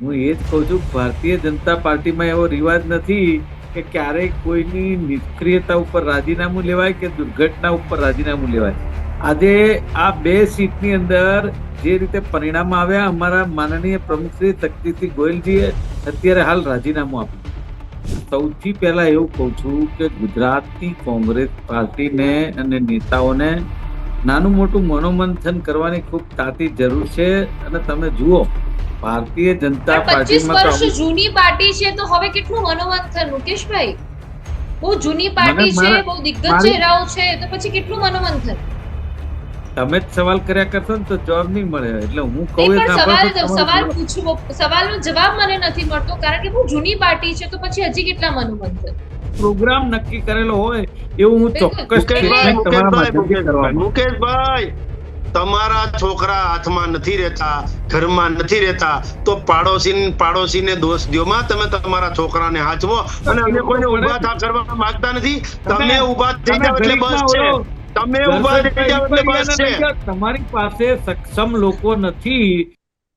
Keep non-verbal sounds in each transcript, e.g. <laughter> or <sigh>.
હું એ જ કહું છું, ભારતીય જનતા પાર્ટીમાં એવો રિવાજ નથી કે ક્યારેય કોઈની નિષ્ક્રિયતા ઉપર રાજીનામું લેવાય કે દુર્ઘટના ઉપર રાજીનામું લેવાય. આજે આ બે સીટની અંદર જે રીતે પરિણામ આવ્યા, અમારા માનનીય પ્રમુખ શ્રી શક્તિસિંહ ગોયલજીએ અત્યારે હાલ રાજીનામું આપ્યું સૌથી પહેલા એવું કહું છું કે ગુજરાતની કોંગ્રેસ પાર્ટીને અને નેતાઓને નાનું મોટું મનોમંથન કરવાની ખૂબ તાતી જરૂર છે અને તમે જુઓ ભારતીય જનતા પાર્ટીમાં તો વર્ષ જૂની પાર્ટી છે તો હવે કેટલું મનોમંથન મુકેશભાઈ? બહુ જૂની પાર્ટી છે બહુ દિગ્ગજ ચહેરાઓ છે તો પછી કેટલું મનોમંથન તમે જ સવાલ કર્યા કરશો ને તો જવાબ નહીં મળે એટલે હું કહું એ સવાલ સવાલ પૂછવો સવાલનો જવાબ મને નથી મળતો કારણ કે બહુ જૂની પાર્ટી છે તો પછી હજી કેટલા મનોમંથન પ્રોગ્રામ નક્કી કરેલો હોય એવું હું. ચોક્કસ તમારા મુકેશભાઈ મુકેશભાઈ! તમારા છોકરા હાથમાં નથી રહેતા ઘરમાં નથી રહેતા તો પાડોશી પાડોશીને દોષ દ્યોમાં તમે તમારા છોકરાને હાચવો અને અમે કોઈને ઊભા થા કરવા માંગતા નથી. તમે ઊભા થઈ જાવ એટલે બસ છે. તમે ઊભા થઈ જાવ એટલે બસ છે. તમારી પાસે સક્ષમ લોકો નથી.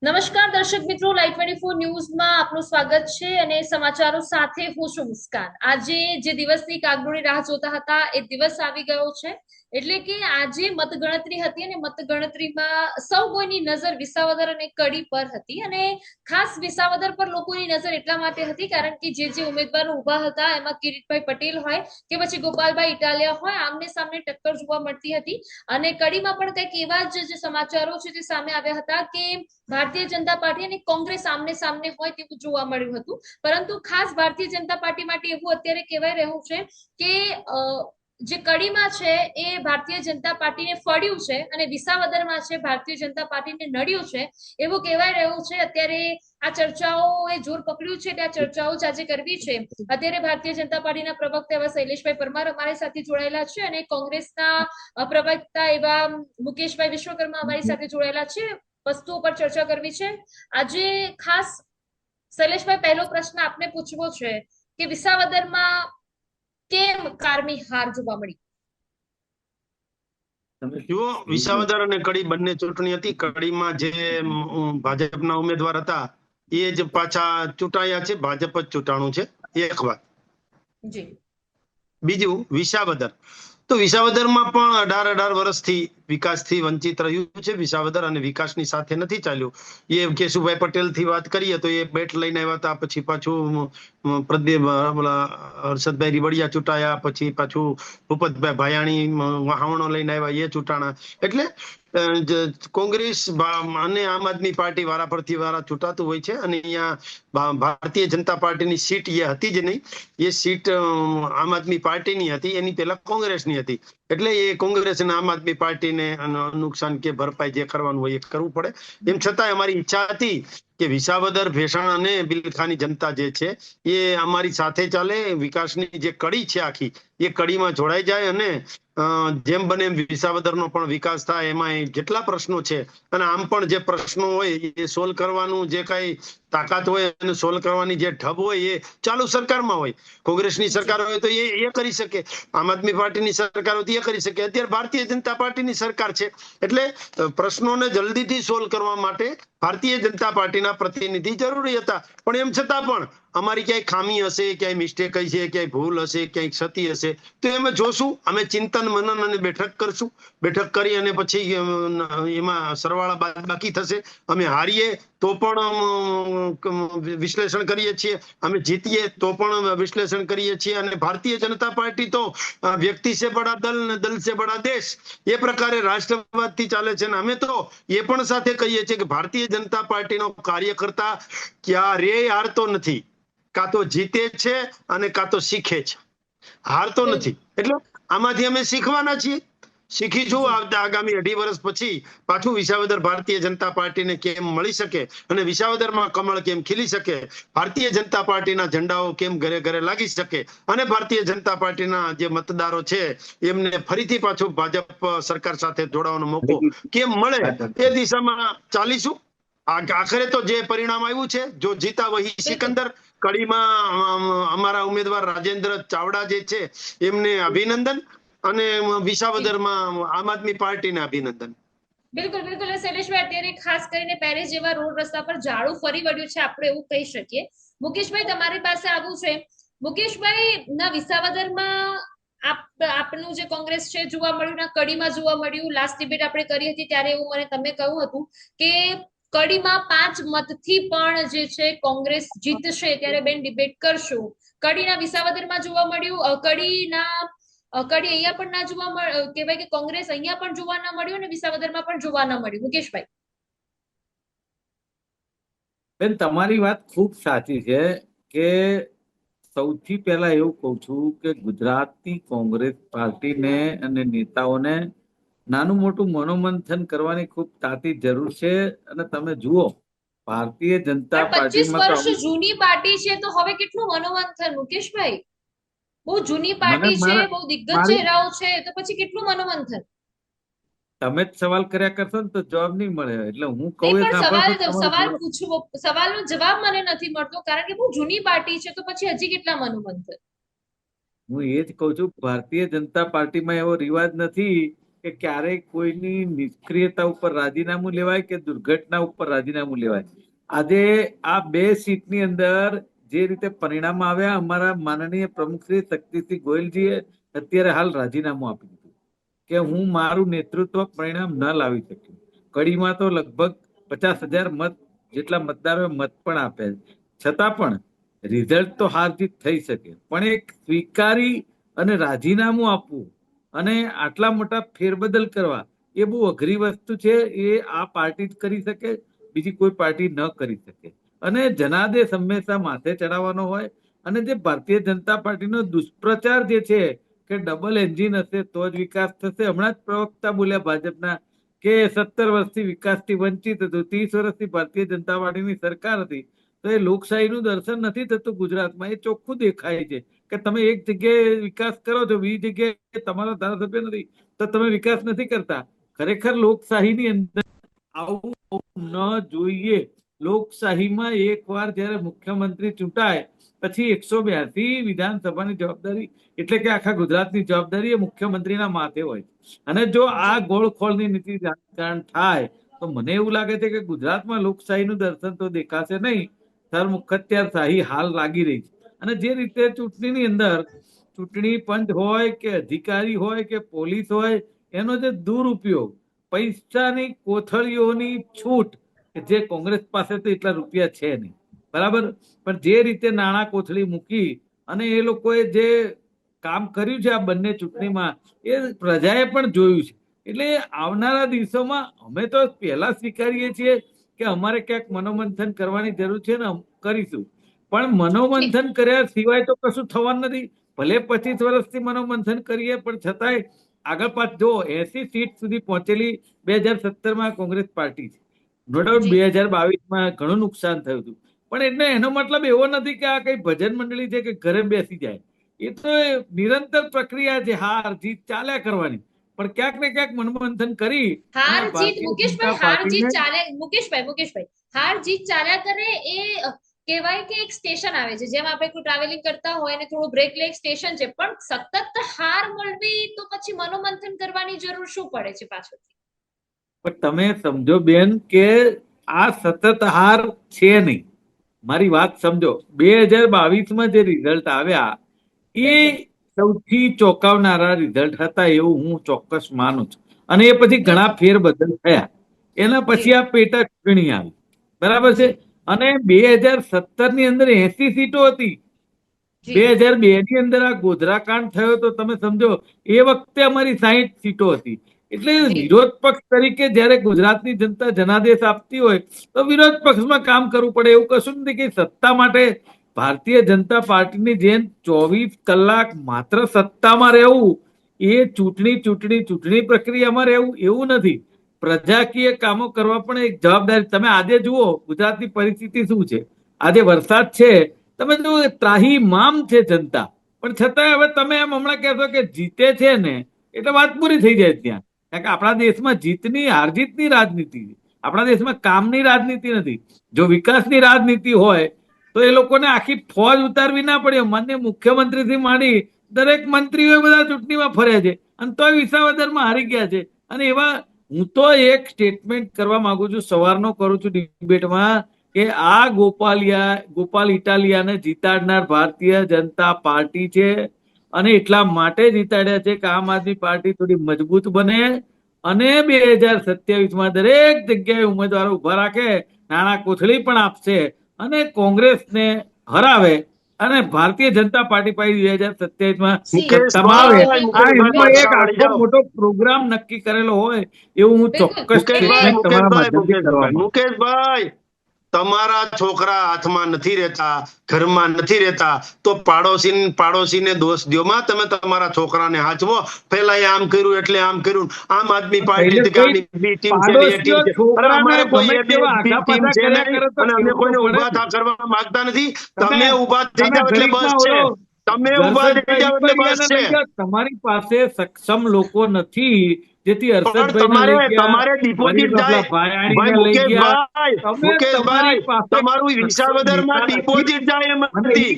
નમસ્કાર દર્શક મિત્રો લાઈવ ટ્વેન્ટી ફોર ન્યૂઝમાં આપનું સ્વાગત છે અને સમાચારો સાથે હું છું મુસ્કાન. આજે જે દિવસની કાગડોળી રાહ જોતા હતા એ દિવસ આવી ગયો છે. એટલે કે આજે મતગણતરી હતી અને મતગણતરીમાં સૌ કોઈની નજર વિસાવદર અને કડી પર હતી અને ખાસ વિસાવદર પર લોકોની નજર એટલા માટે હતી કારણ કે જે જે ઉમેદવારો ઊભા હતા, એમાં કિરીટભાઈ પટેલ હોય કે પછી ગોપાલભાઈ ઇટાલિયા હોય, આમને સામને ટક્કર જોવા મળતી હતી. અને કડીમાં પણ કંઈક એવા જ જે સમાચારો છે તે સામે આવ્યા હતા કે ભારતીય જનતા પાર્ટી અને કોંગ્રેસ આમને સામને હોય તેવું જોવા મળ્યું હતું. પરંતુ ખાસ ભારતીય જનતા પાર્ટી માટે એવું અત્યારે કહેવાય રહ્યું છે કે જે કડીમાં છે એ ભારતીય જનતા પાર્ટીને ફળ્યું છે અને વિસાવદરમાં છે ભારતીય જનતા પાર્ટીને નડ્યું છે, એવું કહેવાય રહ્યું છે. અત્યારે આ ચર્ચાઓ એ જોર પકડ્યું છે કે આ ચર્ચાઓ જ આજે કરવી છે. અત્યારે ભારતીય જનતા પાર્ટીના પ્રવક્તા એવા શૈલેષભાઈ પરમાર અમારી સાથે જોડાયેલા છે અને કોંગ્રેસના પ્રવક્તા એવા મુકેશભાઈ વિશ્વકર્મા અમારી સાથે જોડાયેલા છે. વસ્તુઓ પર ચર્ચા કરવી છે. આજે ખાસ શૈલેષભાઈ, પહેલો પ્રશ્ન આપને પૂછવો છે કે વિસાવદરમાં કેમ કારમી હાર જોવા મળી? તમે જુઓ વિસાવદર અને કડી બંને ચૂંટણી હતી. કડીમાં જે ભાજપના ઉમેદવાર હતા એ જ પાછા ચૂંટાયા છે. ભાજપ જ ચૂંટાણું છે. એક વાત. બીજું વિસાવદર. તો વિસાવદરમાં પણ અઢાર અઢાર વર્ષથી વિકાસથી વંચિત રહ્યું છે વિસાવદર અને વિકાસની સાથે નથી ચાલ્યું. એ કેશુભાઈ પટેલથી વાત કરીએ તો એ બેટ લઈને આવ્યા હતા, પછી પાછું પ્રદીપ હર્ષદભાઈ રીબડિયા ચૂંટાયા, પછી પાછું ભૂપતભાઈ ભાયાણી વહાવણો લઈને આવ્યા, એ ચૂંટાણા. એટલે કોંગ્રેસ અને આમ આદમી પાર્ટી વારા પરથી વારા ચૂંટાતું હોય છે અને અહીંયા ભારતીય જનતા પાર્ટીની સીટ એ હતી જ નહીં. એ સીટ આમ આદમી પાર્ટીની હતી, એની પહેલા કોંગ્રેસની હતી. એટલે એ કોંગ્રેસ અને આમ આદમી પાર્ટીને અન- નુકસાન કે ભરપાઈ જે કરવાનું હોય એ કરવું પડે. એમ છતાંય અમારી ઈચ્છા હતી કે વિસાવદર, ભેસાણ અને બિલખાની જનતા જે છે એ અમારી સાથે ચાલે. વિકાસની જે કડી છે આખી એ કડીમાં જોડાઈ જાય અને જેમ બને એમ વિસાવદરનો પણ વિકાસ થાય. એમાં જેટલા પ્રશ્નો છે, અને આમ પણ જે પ્રશ્નો હોય, એ સોલ્વ કરવાનું જે કઈ તાકાત હોય અને સોલ્વ કરવાની જે ઢબ હોય, એ ચાલુ સરકારમાં હોય. કોંગ્રેસની સરકાર હોય તો એ એ કરી શકે. આમ આદમી પાર્ટીની સરકાર હોય તો એ કરી શકે. અત્યારે ભારતીય જનતા પાર્ટીની સરકાર છે. એટલે પ્રશ્નોને જલ્દીથી સોલ્વ કરવા માટે ભારતીય જનતા પાર્ટીના પ્રતિનિધિ જરૂરી હતા. પણ એમ છતાં પણ અમારી ક્યાંય ખામી હશે, ક્યાંય મિસ્ટેક હશે, ક્યાંય ભૂલ હશે, ક્યાંય ક્ષતિ હશે, તો એમ જોશું. અમે ચિંતન, મનન અને બેઠક કરશું. બેઠક કરી અને પછી એમાં સરવાળા બાકી થશે. અમે હારીએ તો પણ વિશ્લેષણ કરીએ છીએ. અમે જીતીએ તો પણ વિશ્લેષણ કરીએ છીએ. અને ભારતીય જનતા પાર્ટી તો વ્યક્તિ છે બડા દલ ને દલ છે બડા દેશ. એ પ્રકારે રાષ્ટ્રવાદથી ચાલે છે અને અમે તો એ પણ સાથે કહીએ છીએ કે ભારતીય જનતા પાર્ટીનો કાર્યકર્તા ક્યારેય હારતો નથી. કાં તો જીતે છે અને કાં તો શીખે છે. હારતો નથી. એટલે આમાંથી અમે શીખવાના છીએ. શીખીશું આવતા આગામી અઢી વર્ષ પછી પાછું વિસાવદર ભારતીય જનતા પાર્ટીને કેમ મળી શકે અને વિસાવદરમાં કમળ કેમ ખીલી શકે? ભારતીય જનતા પાર્ટીના ઝંડાઓ કેમ ઘરે ઘરે લાગી શકે? અને ભારતીય જનતા પાર્ટીના જે મતદારો છે એમને ફરીથી પાછું ભાજપ સરકાર સાથે જોડાવાનો મોકો કેમ મળે? એ દિશામાં ચાલીશું. આખરે તો જે પરિણામ આવ્યું છે જો જીતા વહી સિકંદર કડીમાં અમારા ઉમેદવાર રાજેન્દ્ર ચાવડા જે છે એમને અભિનંદન અને વિસાવદરમાં આમ આદમી પાર્ટીને અભિનંદન. બિલકુલ બિલકુલ. શૈલેષભાઈ અત્યારે ખાસ કરીને પેરિસ જેવા રોડ રસ્તા પર ઝાડુ ફરી વળ્યું છે આપણે એવું કહી શકીએ. મુકેશભાઈ તમારી પાસે આવું છે. મુકેશભાઈ ના વિસાવદરમાં આપ આપનું જે કોંગ્રેસ છે જોવા મળ્યું ના કડીમાં જોવા મળ્યું. લાસ્ટ ડિબેટ આપણે કરી હતી ત્યારે એવું મને તમે કહ્યું હતું કે કડીમાં પાંચ મતથી પણ જે છે કોંગ્રેસ જીતશે ત્યારે બેન ડિબેટ કરશું. કડીના વિસાવદરમાં જોવા મળ્યું કડીના કડી અહીંયા પણ ના જોવા મળ કહેવાય કે કોંગ્રેસ અહીંયા પણ જોવા ના મળ્યું અને વિસાવદરમાં પણ જોવા ના મળ્યું. મુકેશભાઈ. બેન, તમારી વાત ખૂબ સાચી છે કે સૌથી પહેલા એવું કહું છું કે ગુજરાતની કોંગ્રેસ પાર્ટીને અને નેતાઓને નાનું મોટું મનોમંથન કરવાની ખૂબ તાતી જરૂર છે અને તમે જુઓ ભારતીય જનતા પાર્ટીમાં વર્ષ જૂની પાર્ટી છે તો હવે કેટલું મનોમંથન મુકેશભાઈ? બહુ જૂની પાર્ટી છે બહુ દિગ્ગજ ચહેરાઓ છે તો પછી કેટલું મનોમંથન? તમે જ સવાલ કર્યા કરશો ને તો જવાબ નહીં મળે એટલે હું કહું એ સવાલ સવાલ પૂછવો સવાલનો જવાબ મને નથી મળતો કારણ કે બહુ જૂની પાર્ટી છે તો પછી હજી કેટલા મનોમંથન? હું એ જ કહું છું ભારતીય જનતા પાર્ટીમાં એવો રિવાજ નથી કે ક્યારેય કોઈની નિષ્ક્રિયતા ઉપર રાજીનામું લેવાય કે દુર્ઘટના ઉપર રાજીનામું લેવાય? આજે આ બે સીટની અંદર જે રીતે પરિણામ આવ્યા, અમારા માનનીય પ્રમુખ શક્તિસિંહ ગોયલજીએ અત્યારે હાલ રાજીનામું આપી દીધું કે હું મારું નેતૃત્વ પરિણામ ન લાવી શક્યું. કડીમાં તો લગભગ પચાસ હજાર મત જેટલા મતદારોએ મત પણ આપ્યા છતાં પણ રિઝલ્ટ તો હાર જીત થઈ શકે. પણ એક સ્વીકારી અને રાજીનામું આપવું અને આટલા મોટા ફેરબદલ કરવા, એ બહુ અઘરી વસ્તુ છે, એ આ પાર્ટી જ કરી શકે, બીજી કોઈ પાર્ટી ન કરી શકે. અને જનાદેશ હંમેશા માથે ચડાવવાનો હોય, અને જે ભારતીય જનતા પાર્ટીનો દુષ્પ્રચાર જે છે, કે ડબલ એન્જિન હશે, તો જ વિકાસ થશે. હમણાં જ પ્રવક્તા બોલ્યા ભાજપના કે સત્તર વર્ષથી વિકાસથી વંચિત હતું, ત્રીસ વર્ષથી ભારતીય જનતા પાર્ટીની સરકાર હતી, તો એ લોકશાહીનું દર્શન નથી થતું ગુજરાતમાં, એ ચોખ્ખું દેખાય છે. કે તમે એક જગ્યાએ વિકાસ કરો છો, બીજી જગ્યાએ તમારા ધારાસભ્ય નથી, તો તમે વિકાસ નથી કરતા. ખરેખર લોકશાહીની અંદર આવું ન જોઈએ. લોકશાહીમાં એકવાર જ્યારે મુખ્યમંત્રી ચૂંટાય, પછી એકસો બ્યાસી વિધાનસભાની જવાબદારી એટલે કે આખા ગુજરાતની જવાબદારી એ મુખ્યમંત્રીના માથે હોય અને જો આ ગોળખોળની નીતિ રાજકારણ થાય, તો મને એવું લાગે છે કે ગુજરાતમાં લોકશાહીનું દર્શન તો દેખાશે નહીં. સરમુખત્યારશાહી હાલ લાગી રહી છે. અને જે રીતે ચૂંટણીની અંદર ચૂંટણી પંચ હોય કે અધિકારી હોય કે પોલીસ હોય, એનો જે દુરુપયોગ, પૈસાની કોથળીઓની છૂટ જે કોંગ્રેસ પાસે તો એટલા રૂપિયા છે નહીં. બરાબર? પણ જે રીતે નાણાં કોથળી મૂકી અને એ લોકોએ જે કામ કર્યું છે આ બંને ચૂંટણીમાં, એ પ્રજાએ પણ જોયું છે. એટલે આવનારા દિવસોમાં અમે તો પહેલા સ્વીકારીએ છીએ કે અમારે ક્યાંક મનોમંથન કરવાની જરૂર છે ને કરીશું. પણ મનોમંથન કર્યા સિવાય તો કશું થવાનું નથી. ભલે પચીસ વર્ષથી મનોમંથન કરીએ પણ છતાંય આગળ પાછ જો એસી સીટ સુધી પહોંચેલી બે હજાર સત્તરમાં કોંગ્રેસ પાર્ટી છે. No doubt. બે હજાર બાવીસમાં ઘણું નુકસાન થયું હતું. પણ એટલે એનો મતલબ એવો નથી કે આ કઈ ભજન મંડળી છે કે ઘરે બેસી જાય. એ તો નિરંતર પ્રક્રિયા છે હાર જીત ચાલ્યા કરવાની. પણ ક્યાંક ને ક્યાંક મનોમંથન કરી હાર જીત મુકેશભાઈ હાર જીત ચાલે મુકેશભાઈ મુકેશભાઈ. હાર જીત ચાલ્યા કરે એ કહેવાય કે એક સ્ટેશન આવે છે. જેમ આપણે કોઈ ટ્રાવેલિંગ કરતા હોય અને થોડું બ્રેક લે સ્ટેશન છે પણ સતત હાર મળવી તો પછી મનોમંથન કરવાની જરૂર શું પડે છે પાછળથી? પણ તમે સમજો બેન કે આ સતત હાર છે નહીં. મારી વાત સમજો. બે હજાર બાવીસમાં જે રિઝલ્ટ આવ્યા એ સૌથી ચોંકાવનારા રિઝલ્ટ હતા એવું હું ચોક્કસ માનું છું. અને એ પછી ઘણા ફેરબદલ થયા. એના પછી આ પેટા ચૂંટણી આવી. બરાબર છે? અને બે હજાર સત્તરની અંદર એસી સીટો હતી. બે હજાર બે ની અંદર આ ગોધરાકાંડ થયો તો તમે સમજો એ વખતે અમારી સાહીઠ સીટો હતી. એટલે. વિરોધ પક્ષ તરીકે જયારે ગુજરાતની જનતા જનાદેશ આપતી હોય તો વિરોધ પક્ષમાં કામ કરવું પડે એવું કશું નથી કે સત્તા માટે ભારતીય જનતા પાર્ટીની જેમ ચોવીસ કલાક માત્ર સત્તામાં રહેવું એ ચૂંટણી ચૂંટણી ચૂંટણી પ્રક્રિયામાં રહેવું એવું નથી. પ્રજાકીય કામો કરવા પણ એક જવાબદારી. તમે આજે જુઓ, ગુજરાતની પરિસ્થિતિ શું છે? આજે વરસાદ છે, તમે જુઓ ત્રાહી મામ છે જનતા. પણ છતાંય હવે તમે એમ હમણાં કહેશો કે જીતે છે ને એટલે વાત પૂરી થઈ જાય ત્યાં. કારણ કે આપણા દેશમાં જીતની હારજીતની રાજનીતિ આપણા દેશમાં કામની રાજનીતિ નથી. જો વિકાસની રાજનીતિ હોય, તો એ લોકોને આખી ફોજ ઉતારવી ના પડે. માન્ય મુખ્યમંત્રીથી માંડી દરેક મંત્રીઓ બધા ચૂંટણીમાં ફરે છે. અને તોય વિસાવદરમાં હારી ગયા છે. અને એવા હું તો એક સ્ટેટમેન્ટ કરવા માંગુ છું, સવારનો કરું છું ડિબેટમાં કે આ ગોપાલિયા, ગોપાલ ઇટાલિયાને જીતાડનાર ભારતીય જનતા પાર્ટી છે અને એટલા માટે જીતાડ્યા છે કે આમ આદમી પાર્ટી થોડી મજબૂત બને અને બે હજાર સત્યાવીસમાં દરેક જગ્યાએ ઉમેદવારો ઊભા રાખે, નાણાં કોથળી પણ આપશે અને કોંગ્રેસને હરાવે અને ભારતીય જનતા પાર્ટી પાસે બે હજાર એનો ભાઈ, એક આખો મોટો પ્રોગ્રામ નક્કી કરેલો હોય એવું હું. ચોક્કસ મુકેશભાઈ. તમારા છોકરા હાથમાં નથી રહેતા ઘરમાં નથી રહેતા તો પાડોશી પાડોશીને દોષ દો માં તમે તમારા છોકરાને હાચવો? પેલા એ આમ કર્યું એટલે આમ કર્યું. આમ આદમી પાર્ટી અમે કોઈને કેવું થા કરવા માંગતા નથી. તમે- તમે થઈ જાવ એટલે બસ છે. તમે ઊભા થઈ જાવ એટલે બસ છે. તમારી પાસે સક્ષમ લોકો નથી. જેથી હર્ષદભાઈ તમારે તમારે ડિપોઝિટ જાય. ભાઈ મુકેશભાઈ તમે મુકેશભાઈ તમારી વિસાવદરમાં ડિપોઝિટ જાય એમ નથી.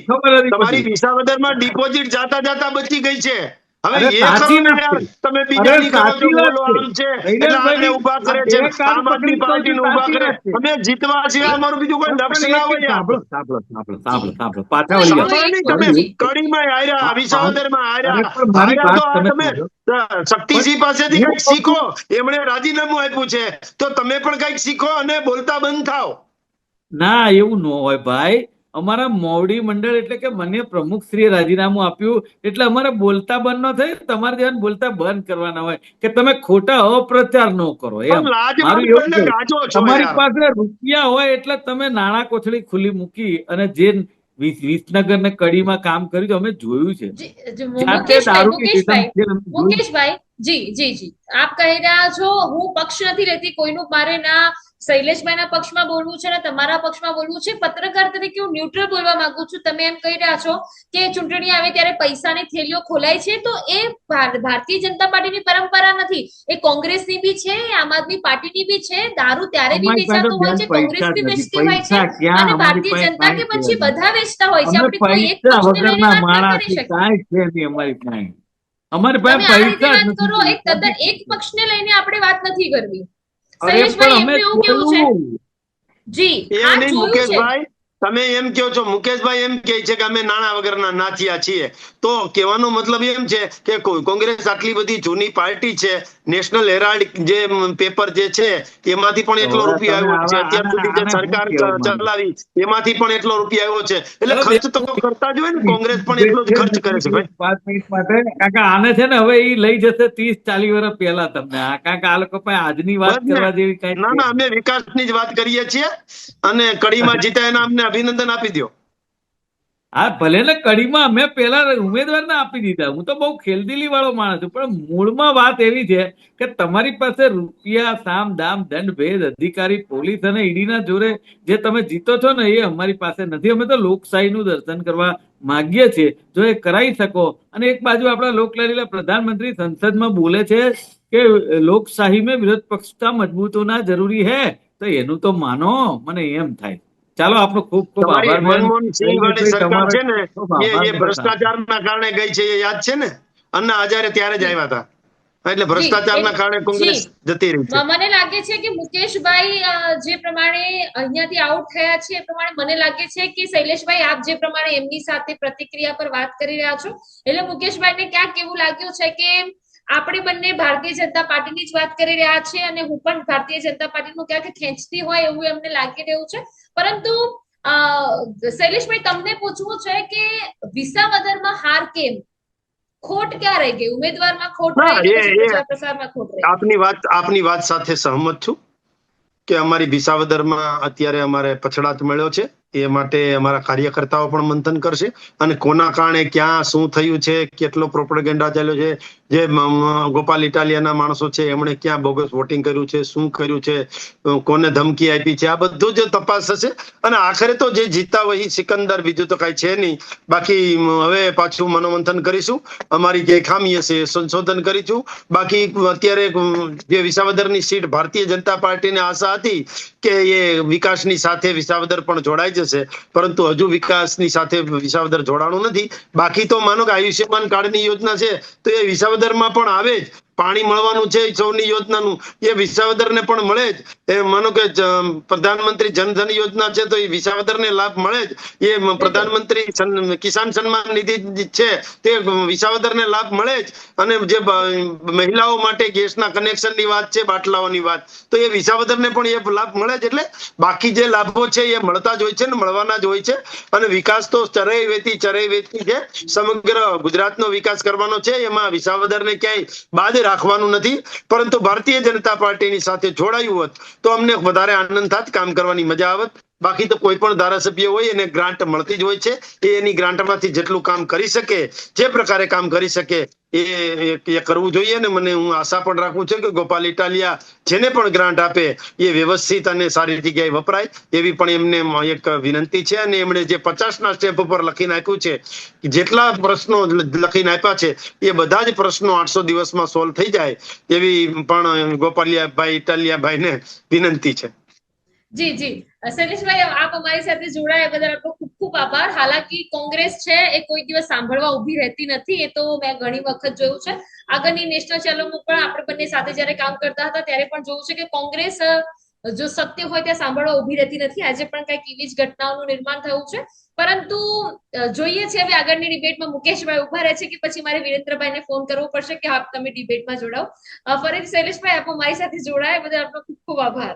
તમારી વિસાવદરમાં ડિપોઝિટ જાતા જાતા બચી ગઈ છે. શક્તિસિંહ પાસેથી કંઈક શીખો. એમણે રાજીનામું આપ્યું છે. તો તમે પણ કંઈક શીખો અને બોલતા બંધ થાવ ના એવું ન હોય ભાઈ. અમારા મોવડી મંડળ એટલે કે મને પ્રમુખ શ્રીએ રાજીનામું આપ્યું એટલે અમારે બોલતા બંધ ન થાય તમારે જેવા બોલતા બંધ કરવાના હોય કે તમે ખોટા અપ્રચાર ન કરો એમ. તમારી પાસે રૂપિયા હોય એટલે તમે નાણાં કોથળી ખુલ્લી મૂકી અને જે વિસનગર ને કડીમાં કામ કર્યું અમે જોયું છે. જાતે. મુકેશભાઈ જી જી જી. આપ કહી રહ્યા છો હું પક્ષ નથી રહેતી કોઈનું મારે ના શૈલેષભાઈના પક્ષમાં બોલવું છે ને તમારા પક્ષમાં બોલવું છે? પત્રકાર તરીકે હું ન્યુટ્રલ બોલવા માંગુ છું. તમે એમ કહી રહ્યા છો કે ચૂંટણી આવે ત્યારે પૈસાની થેલીઓ ખોલાય છે? તો એ ભાર- ભારતીય જનતા પાર્ટીની પરંપરા નથી. એ કોંગ્રેસની બી છે આમ આદમી પાર્ટીની બી છે દારૂ ત્યારે બી વેચાતો હોય છે કોંગ્રેસ બી વેચતી હોય છે. અને ભારતીય જનતા કે પછી બધા વેચતા હોય છે? આપણે કોઈ એક પક્ષને લઈને વગરના માણસ કાંઈ છે નહીં અમારી પાસે. અમારી પાસે પૈસા કરો એક તદ્દન એક પક્ષને લઈને આપણે વાત નથી કરવી. શૈલેષભાઈ પણ અમે એમનું એવું કેવું છે? જી એમ નહીં જોયું છે. મુકેશભાઈ તમે એમ કહો છો મુકેશભાઈ એમ કહે છે કે અમે નાણાં વગરના નાચ્યા છીએ. તો કહેવાનો મતલબ એમ છે કે કો- કોંગ્રેસ આટલી બધી જૂની પાર્ટી છે નેશનલ હેરાલ્ડ જે પેપર જે છે એમાંથી પણ એટલો રૂપિયા આવ્યો છે. અત્યાર સુધી જે સરકાર? ચલાવી એમાંથી પણ એટલો રૂપિયા આવ્યો છે. એટલે ખર્ચ તો કરતા જ હોય ને કોંગ્રેસ પણ એટલો જ ખર્ચ કરે છે ભાઈ. પાંચ મિનિટ માટે કાકા આને છે ને હવે એ લઈ જશે ત્રીસ ચાલીસ વર્ષ પહેલા તમને. આ કાકા આ લોકો પાસે આજની વાત કરવા જેવી કઈ ના ના અમે વિકાસની જ વાત કરીએ છીએ અને કડીમાં <laughs> જીતા એના અમને અભિનંદન આપી દો હા ભલે ને કડીમાં અમે પેલા ઉમેદવારને આપી દીધા. હું તો બહુ ખેલદિલી વાળો માણસ છું, પણ મૂળમાં વાત એવી છે કે તમારી પાસે રૂપિયા, સામ, દામ, દંડ, ભેદ, અધિકારી, પોલીસ અને ઈડીના જોરે જે તમે જીતો છો ને એ અમારી પાસે નથી. અમે તો લોકશાહીનું દર્શન કરવા માગીએ છીએ. જો એ કરાવી શકો. અને એક બાજુ આપણા લોકલાડીલા પ્રધાનમંત્રી સંસદમાં બોલે છે કે લોકશાહી મેં વિરોધ પક્ષ કા મજબૂત ના જરૂરી હે. તો એનું તો માનો, મને એમ થાય. ચાલો આપનો ખૂબ ખૂબ આભાર માનું. વાળી સરકાર છે ને એ એ ભ્રષ્ટાચારના કારણે ગઈ છે એ યાદ છે ને? અન્ના હજારે ત્યારે જ આવ્યા હતા. એટલે ભ્રષ્ટાચારના કારણે કોંગ્રેસ જતી રહી છે. મને લાગે છે કે મુકેશભાઈ જે પ્રમાણે અહીંયાથી આઉટ થયા છે એ પ્રમાણે મને લાગે છે કે શૈલેષભાઈ આપ જે પ્રમાણે એમની સાથે પ્રતિક્રિયા પર વાત કરી રહ્યા છો એટલે મુકેશભાઈને ક્યાંક એવું લાગ્યું છે કે આપણે બંને ભારતીય જનતા પાર્ટીની જ વાત કરી રહ્યા છીએ અને હું પણ ભારતીય જનતા પાર્ટીનું ક્યાંક ખેંચતી હોય એવું એમને લાગી રહ્યું છે. પરંતુ શૈલેષભાઈ તમને પૂછવું છે કે વિસાવદરમાં હાર કેમ? ખોટ ક્યાં રહી ગઈ? ઉમેદવારમાં ખોટ રહી? આપની વાત આપની વાત સાથે સહમત છું કે અમારી વિસાવદરમાં અત્યારે અમારે પછડાટ મળ્યો છે. એ માટે અમારા કાર્યકર્તાઓ પણ મંથન કરશે. અને કોના કારણે ક્યાં શું થયું છે કેટલો પ્રોપરગેન્ડા ચાલ્યો છે જે ગોપાલ ઇટાલિયાના માણસો છે, એમણે ક્યાં બોગસ વોટિંગ કર્યું છે, શું કર્યું છે કોને ધમકી આપી છે, આ બધું જ તપાસ થશે અને આખરે તો જે જીતતા હોય સિકંદર, બીજું તો કઈ છે નહીં. બાકી હવે પાછું મનોમંથન કરીશું. અમારી જે ખામી હશે સંશોધન કરીશું. બાકી, અત્યારે જે વિસાવદરની સીટ ભારતીય જનતા પાર્ટીને આશા હતી કે એ વિકાસની સાથે વિસાવદર પણ જોડાઈ જશે. પરંતુ હજુ વિકાસની સાથે વિસાવદર જોડાણું નથી. બાકી તો માનો કે આયુષ્યમાન કાર્ડની યોજના છે. તો એ વિસાવદરમાં પણ આવે જ. પાણી મળવાનું છે સૌની યોજનાનું. એ વિસાવદરને પણ મળે જ. એ માનો કે પ્રધાનમંત્રી જનધન યોજના છે તો એ વિસાવદરને લાભ મળે જ. એ પ્રધાનમંત્રી કિસાન સન્માન નિધિ છે તે વિસાવદરને લાભ મળે જ. અને જે મહિલાઓ માટે ગેસના કનેક્શનની વાત છે બાટલાઓની વાત તો એ વિસાવદરને પણ એ લાભ મળે જ. એટલે બાકી જે લાભો છે એ મળતા જ હોય છે ને મળવાના જ હોય છે. અને વિકાસ તો ચરય વેતી ચરય વેતી છે. સમગ્ર ગુજરાતનો વિકાસ કરવાનો છે. એમાં વિસાવદરને ક્યાંય બાદ રાખવાનું નથી, પરંતુ ભારતીય જનતા પાર્ટીની સાથે જોડાયું હોત, તો અમને વધારે આનંદ થાત, કામ કરવાની મજા આવત. બાકી તો કોઈ પણ ધારાસભ્ય હોય, એને ગ્રાન્ટ મળતી જ હોય છે. એ એની ગ્રાન્ટમાંથી જેટલું કામ કરી શકે, જે પ્રકારે કામ કરી શકે એ કરવું જોઈએ ને મને હું આશા પણ રાખું છું કે ગોપાલ ઇટાલિયા જેને પણ ગ્રાન્ટ આપે એ વ્યવસ્થિત અને સારી જગ્યાએ વપરાય એવી પણ એમને એક વિનંતી છે અને એમણે જે પચાસના સ્ટેપ ઉપર લખીને આપ્યું છે જેટલા પ્રશ્નો લખીને આપ્યા છે એ બધા જ પ્રશ્નો આઠસો દિવસમાં સોલ્વ થઈ જાય એવી પણ ગોપાલિયાભાઈ, ઇટાલિયાભાઈને વિનંતી છે. જી જી. શૈલેષભાઈ, આપ અમારી સાથે જોડાયા બદલ આપનો ખૂબ ખૂબ આભાર. હાલાકી કોંગ્રેસ છે, એ કોઈ દિવસ સાંભળવા ઊભી રહેતી નથી, એ તો મેં ઘણી વખત જોયું છે. આગળની નેશનલ ચેનલમાં પણ આપણે બંને સાથે જ્યારે કામ કરતા હતા, ત્યારે પણ જોયું છે કે કોંગ્રેસ જો સત્ય હોય ત્યાં સાંભળવા ઊભી રહેતી નથી. આજે પણ કંઈક એવી જ ઘટનાઓનું નિર્માણ થયું છે. પરંતુ જોઈએ છે, હવે આગળની ડિબેટમાં મુકેશભાઈ ઊભા રહે છે કે પછી મારે વિરેન્દ્રભાઈને ફોન કરવો પડશે કે આપ તમે ડિબેટમાં જોડાઓ. ફરી શૈલેષભાઈ, આપ મારી સાથે જોડાયા બધા આપનો ખૂબ ખૂબ આભાર.